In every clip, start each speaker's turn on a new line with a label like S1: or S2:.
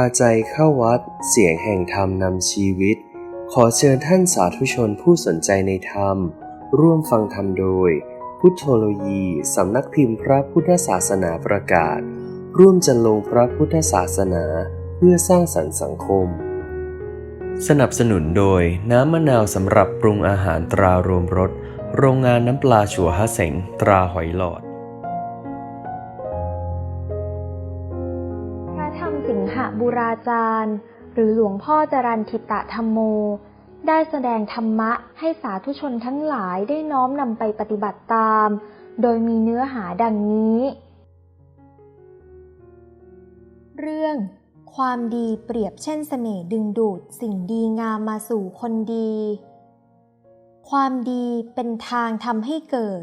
S1: าใจเข้าวัด เสียงแห่งธรรมนำชีวิต ขอเชิญท่านสาธุชนผู้สนใจในธรรม ร่วมฟังธรรมโดย พุทธโลยีสำนักพิมพ์พระพุทธศาสนาประกาศ ร่วมจันลงพระพุทธศาสนาเพื่อสร้างสรรค์สังคม สนับสนุนโดยน้ำมะนาวสำหรับปรุงอาหารตรารวมรสโรงงานน้ำปลาชัวฮะเสงตราหอยหลอด
S2: สิงหบุราจารย์ หรือหลวงพ่อจรันทิตะธรรมโม ได้แสดงธรรมะให้สาธุชนทั้งหลายได้น้อมนำไปปฏิบัติตาม โดยมีเนื้อหาดังนี้ เรื่อง ความดีเปรียบเช่นเสน่ห์ดึงดูดสิ่งดีงามมาสู่คนดี ความดีเป็นทางทำให้เกิด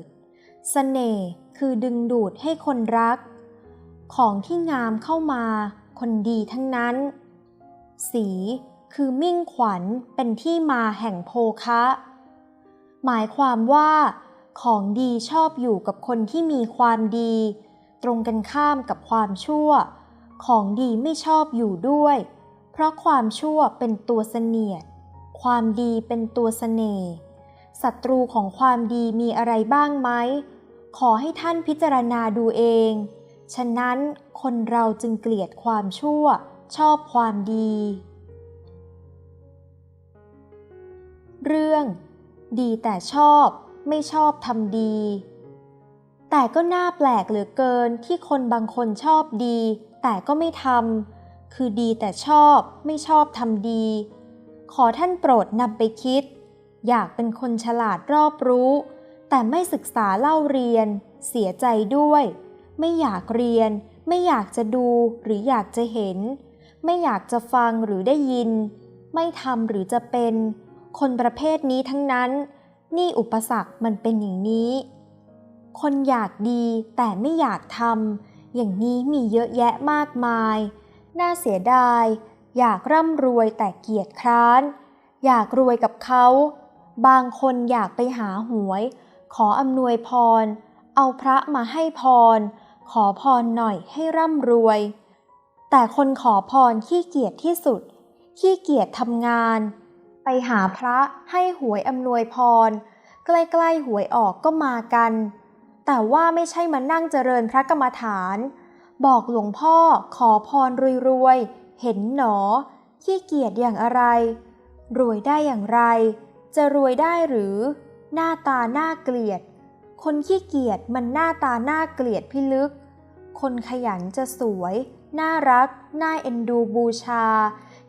S2: เสน่ห์คือดึงดูดให้คนรัก ของที่งามเข้ามา คนดีทั้งนั้น สีคือมิ่งขวัญเป็นที่มาแห่งโภคะ หมายความว่าของดีชอบอยู่กับคนที่มีความดี ตรงกันข้ามกับความชั่ว ของดีไม่ชอบอยู่ด้วย เพราะความชั่วเป็นตัวเสนียด ความดีเป็นตัวเสน่ห์ศัตรูของความดีมีอะไรบ้างไหม ขอให้ท่านพิจารณาดูเอง ฉะนั้นคนเราจึงเกลียดความชั่ว ชอบความดี เรื่อง ดีแต่ชอบไม่ชอบทำดี แต่ก็น่าแปลกเหลือเกินที่คนบางคนชอบดี แต่ก็ไม่ทำคือดีแต่ชอบไม่ชอบทำดี ขอท่านโปรดนำไปคิด อยากเป็นคนฉลาดรอบรู้ แต่ไม่ศึกษาเล่าเรียน เสียใจด้วย ไม่อยากเรียน ไม่อยากจะดูหรืออยากจะเห็น ไม่อยากจะฟังหรือได้ยิน ไม่ทำหรือจะเป็น คนประเภทนี้ทั้งนั้น นี่อุปสรรคมันเป็นอย่างนี้ คนอยากดีแต่ไม่อยากทำอย่างนี้มีเยอะแยะมากมาย น่าเสียดาย อยากร่ำรวยแต่เกียจคร้าน อยากรวยกับเขา บางคนอยากไปหาหวย ขออำนวยพรเอาพระมาให้พร ขอพรหน่อยให้ร่ำรวย แต่คนขอพรขี้เกียจที่สุด ขี้เกียจทำงาน ไปหาพระให้หวยอำนวยพร ใกล้ๆหวยออกก็มากัน แต่ว่าไม่ใช่มานั่งเจริญพระกรรมฐาน บอกหลวงพ่อขอพรรวยๆ เห็นหนอ ขี้เกียจอย่างอะไร รวยได้อย่างไร จะรวยได้หรือ หน้าตาน่าเกลียด คนขี้เกียจมันหน้าตาน่าเกลียดพิลึก คนขยันจะสวย น่ารัก น่าเอ็นดูบูชา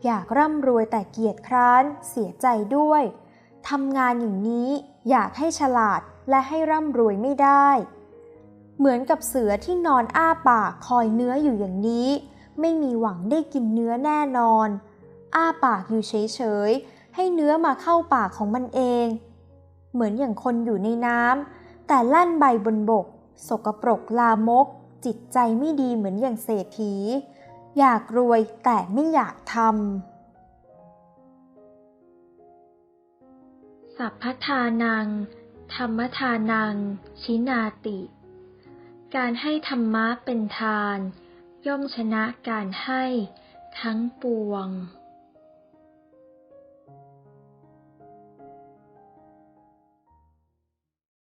S2: อยากร่ำรวยแต่เกียจคร้าน เสียใจด้วยทำงานอย่างนี้อยากให้ฉลาดและให้ร่ำรวยไม่ได้ เหมือนกับเสือที่นอนอ้าปากคอยเนื้ออยู่อย่างนี้ ไม่มีหวังได้กินเนื้อแน่นอน อ้าปากอยู่เฉยๆให้เนื้อมาเข้าปากของมันเอง เหมือนอย่างคนอยู่ในน้ำ แต่ลั่นใบบนบก สกปรกลามก จิตใจไม่ดีเหมือนอย่างเศรษฐี อยากรวยแต่ไม่อยากทำ สัพพทานัง ธรรมทานัง ชินาติ การให้ธรรมะเป็นทาน ย่อมชนะการให้ทั้งปวง